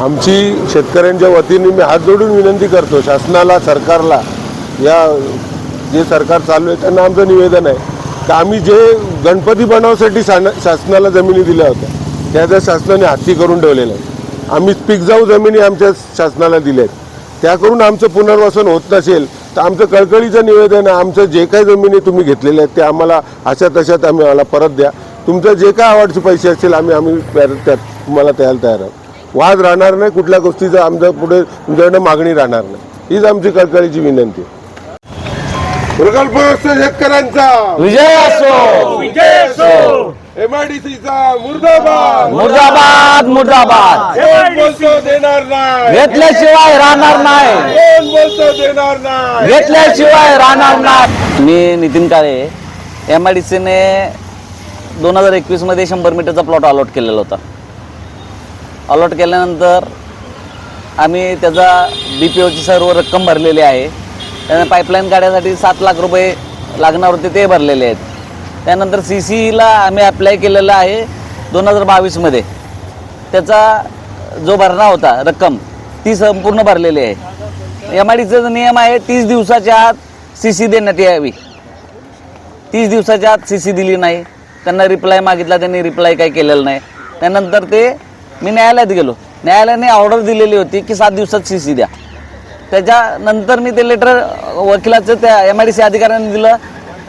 आमची शेतकऱ्यांच्या वतीने मी हात जोडून विनंती करतो शासनाला सरकारला या जे सरकार चालू आहे त्यांना आमचं निवेदन आहे की आम्ही जे गणपती बनवण्यासाठी शासनाला जमिनी दिल्या होत्या त्या त्या शासनाने हाती करून ठेवलेल्या आहेत. आम्ही पीक जाऊ जमिनी आमच्या शासनाला दिल्या आहेत. त्या करून आमचं पुनर्वसन होत नसेल तर आमचं कळकळीचं निवेदन आहे आमचं जे काही जमिनी तुम्ही घेतलेल्या आहेत ते आम्हाला अशा तशात आम्ही आम्हाला परत द्या. तुमचं जे काय आवडचे पैसे असतील आम्ही आम्ही त्यात तुम्हाला द्यायला तयार आहोत. वाद राहणार नाही कुठल्या गोष्टीचं आमच्या पुढे तुमच्याकडे मागणी राहणार नाही. हीच आमची कळकळीची विनंती. प्रकल्पग्रस्त शेतकऱ्यांचा. विजय असो. एमआयडीसीचा मुर्दाबाद. मुर्दाबाद मुर्दाबाद. कोण बोलतो देणार नाही. घेतल्याशिवाय राहणार नाही. कोण बोलतो देणार नाही. घेतल्याशिवाय राहणार नाही. मी Nitin Kale M I D सीने दोन हजार एकवीसमध्ये शंभर मीटरचा प्लॉट अलॉट केलेला होता. अलॉट केल्यानंतर आम्ही त्याचा बी पी ओची सर्व रक्कम भरलेली आहे. त्यानं पाईपलाईन काढण्यासाठी सात लाख रुपये लागणार होते ते भरलेले आहेत. त्यानंतर सी सीला आम्ही अप्लाय केलेला आहे दोन हजार बावीसमध्ये त्याचा जो भरणा होता रक्कम ती संपूर्ण भरलेली आहे. एम आय डीचा नियम आहे तीस दिवसाच्या आत सी सी देण्यात यावी. तीस दिवसाच्या आत सी सी दिली नाही. त्यांना रिप्लाय मागितला त्यांनी रिप्लाय काही केलेलं नाही. त्यानंतर ते मी न्यायालयात गेलो. न्यायालयाने ऑर्डर दिलेली होती की सात दिवसात सी सी द्या. त्याच्यानंतर मी ते लेटर वकिलाचं त्या एम आय डी सी अधिकाऱ्यांनी दिलं.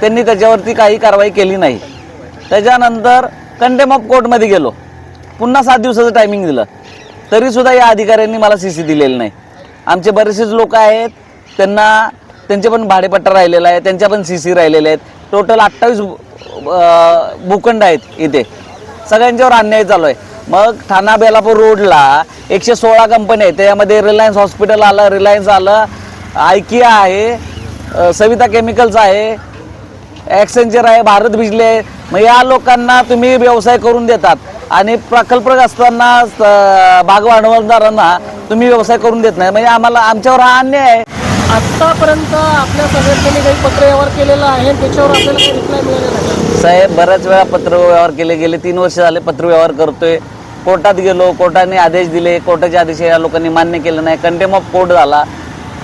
त्यांनी त्याच्यावरती काही कारवाई केली नाही. त्याच्यानंतर कंटेम ऑफ कोर्टमध्ये गेलो. पुन्हा सात दिवसाचं टायमिंग दिलं. तरीसुद्धा या अधिकाऱ्यांनी मला सी सी दिलेली नाही. आमचे बरेचसेच लोक आहेत. त्यांना त्यांचे पण भाडेपट्टा राहिलेला आहे. त्यांच्या पण सी सी राहिलेले आहेत. टोटल अठ्ठावीस भूखंड आहेत इथे. सगळ्यांच्यावर अन्याय चालू आहे. मग ठाणा बेलापूर रोडला एकशे सोळा कंपनी आहेत त्यामध्ये रिलायन्स हॉस्पिटल आलं रिलायन्स आलं. आयकिया आहे सविता केमिकल्स आहे ॲक्सेंचर आहे भारत बिजली आहे. मग या लोकांना तुम्ही व्यवसाय करून देतात. आणि प्रकल्पग्रस्तांना भाग भांडवलदारांना तुम्ही व्यवसाय करून देत नाही. म्हणजे आम्हाला आमच्यावर हा अन्याय आहे. आतापर्यंत आपल्या संघटनेने काही पत्रव्यवहार केलेला आहे त्याच्यावर आपल्याला काही रिप्लाय मिळालेला साहेब बऱ्याच वेळा पत्रव्यवहार केले गेले. तीन वर्ष झाले पत्रव्यवहार करतोय. कोर्टात गेलो कोर्टाने आदेश दिले कोर्टाचे आदेश या लोकांनी मान्य केलं नाही. कंटेम ऑफ कोर्ट झाला.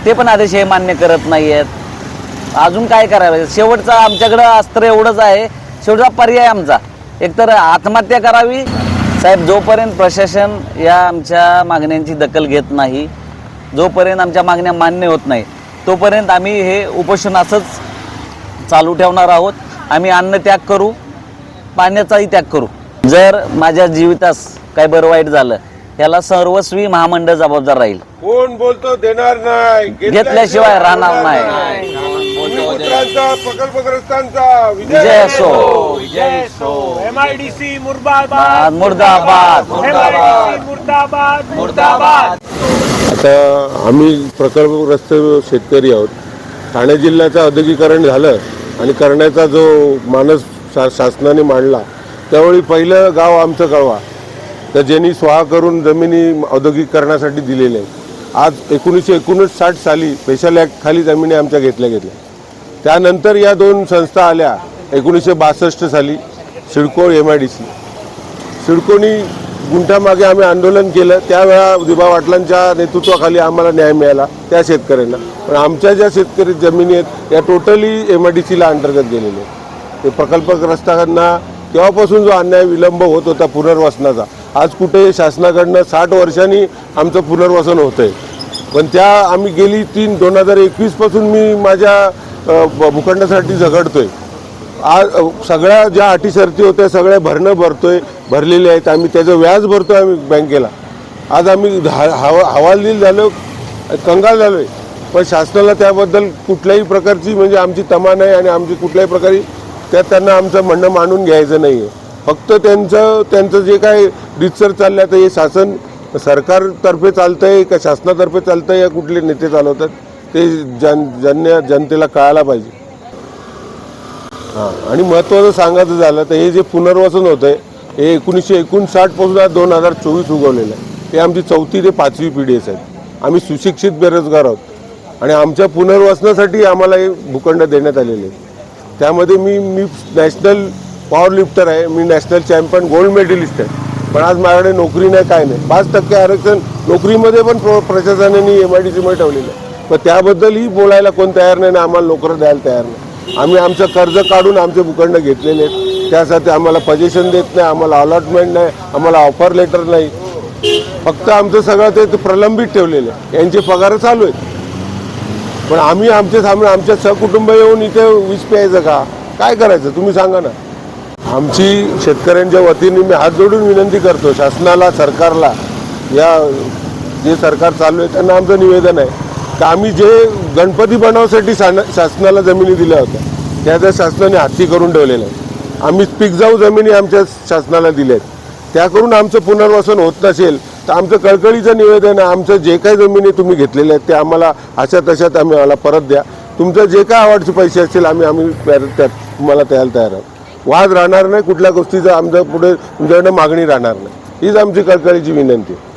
ते पण आदेश हे मान्य करत नाही आहेत अजून काय करायला शेवटचा आमच्याकडं अस्त्र एवढंच आहे. शेवटचा पर्याय आमचा. एकतर आत्महत्या करावी. साहेब जोपर्यंत प्रशासन या आमच्या मागण्यांची दखल घेत नाही जोपर्यंत आमच्या मागण्या मान्य होत नाही तोपर्यंत आम्ही हे उपोषणाचंच चालू ठेवणार आहोत. आम्ही अन्न त्याग करू. पाण्याचाही त्याग करू. जर माझ्या जीवितास काही बरं वाईट झालं? याला सर्वस्वी महामंडळ जबाबदार राहील. कोण बोलतो देणार नाही. घेतल्याशिवाय राहणार नाही. भूमिपुत्रांचा प्रकल्पग्रस्तांचा विजय विजय असो. एमआयडीसी मुर्दाबाद. मुर्दाबाद. मुर्दाबाद. मुर्दाबाद. आता आम्ही प्रकल्पग्रस्त शेतकरी आहोत. ठाणे जिल्ह्याचं औद्योगिकरण झालं आणि करण्याचा जो मानस शा शासनाने मांडला त्यावेळी पहिलं गाव आमचं कळवा. तर ज्यांनी स्वाहा करून जमिनी औद्योगिकरणासाठी दिलेल्या आहेत. आज एकोणीसशे एकोणसाठ साली स्पेशल ॲक्ट खाली जमिनी आमच्या घेतल्या गेल्या. त्यानंतर या दोन संस्था आल्या एकोणीसशे बासष्ट साली CIDCO M I D C सिडकोनी गुंठामागे आम्ही आंदोलन केलं. त्यावेळा दिबा वाटलांच्या नेतृत्वाखाली आम्हाला न्याय मिळाला त्या शेतकऱ्यांना. पण आमच्या ज्या शेतकरी जमिनी आहेत या टोटली एम आय डी सीला अंतर्गत गेलेल्या आहेत. ते प्रकल्पग्रस्तांना तेव्हापासून जो अन्याय विलंब होत होता पुनर्वसनाचा आज कुठे शासनाकडनं साठ वर्षांनी आमचं पुनर्वसन होतं आहे पण त्या आम्ही गेली तीन दोन हजार एकवीसपासून मी माझ्या भूखंडासाठी झगडतो आहे आज सगळ्या ज्या अटी शर्ती होत्या सगळ्या भरणं भरतो आहे भरलेले आहेत. आम्ही त्याचं व्याज भरतो आहे आम्ही बँकेला. आज आम्ही हा- हवा हवालदिल झालो कंगाल झालो आहे पण शासनाला त्याबद्दल कुठल्याही प्रकारची म्हणजे आमची तमा नाही आणि आमची कुठल्याही प्रकारे त्यात त्यांना आमचं म्हणणं मांडून घ्यायचं नाही आहे फक्त त्यांचं त्यांचं जे काय रितसर चाललं आहे हे शासन सरकारतर्फे चालतं आहे का शासनातर्फे चालतं आहे या कुठले नेते चालवतात ते जन जन जनतेला कळायला पाहिजे. हां आणि महत्त्वाचं सांगायचं झालं तर हे जे पुनर्वसन होतं आहे हे एकोणीसशे एकोणसाठपासून आज दोन हजार चोवीस उगवलेलं आहे. हे आमची चौथी ते पाचवी पिढी आहेत आम्ही सुशिक्षित बेरोजगार आहोत. आणि आमच्या पुनर्वसनासाठी आम्हाला हे भूखंड देण्यात आलेले आहे त्यामध्ये मी मी नॅशनल पॉवर लिफ्टर आहे मी नॅशनल चॅम्पियन गोल्ड मेडलिस्ट आहे. पण आज माझ्याकडे नोकरी नाही काय नाही. पाच टक्के आरक्षण नोकरीमध्ये पण प्र- प्रशासनाने एम आय डी सीमध्ये ठेवलेलं आहे. पण त्याबद्दलही बोलायला कोण तयार नाही आणि आम्हाला नोकरं द्यायला तयार नाही. आम्ही आमचं कर्ज काढून आमचे भूखंड घेतलेले आहेत त्यासाठी आम्हाला पजेशन देत नाही आम्हाला अलॉटमेंट नाही आम्हाला ऑफर लेटर नाही. फक्त आमचं सगळं ते प्रलंबित ठेवलेलं आहे. यांचे पगार चालू आहेत. पण आम्ही आमच्या सामने आमच्या सहकुटुंब येऊन इथे वीज प्यायचं का? काय करायचं? तुम्ही सांगा ना. आमची शेतकऱ्यांच्या वतीने मी हात जोडून विनंती करतो शासनाला सरकारला या जे सरकार चालू आहे त्यांना आमचं निवेदन आहे तर आम्ही जे गणपती बनवण्यासाठी शासनाला जमिनी दिल्या होत्या त्या त्या शासनाने हाती करून ठेवलेल्या आहेत. आम्ही पीक जाऊ जमिनी आमच्या शासनाला दिल्या आहेत त्या करून आमचं पुनर्वसन होत नसेल तर आमचं कळकळीचं निवेदन आहे आमचं जे काही जमिनी तुम्ही घेतलेल्या आहेत ते आम्हाला अशा तशात आम्ही आम्हाला परत द्या. तुमचं जे काय आवडचे पैसे असतील आम्ही आम्ही त्या- त्यात तुम्हाला द्यायला तयार आहोत. वाद राहणार नाही कुठल्या गोष्टीचं आमचं पुढे तुमच्याकडनं मागणी राहणार नाही. हीच आमची कळकळीची विनंती आहे.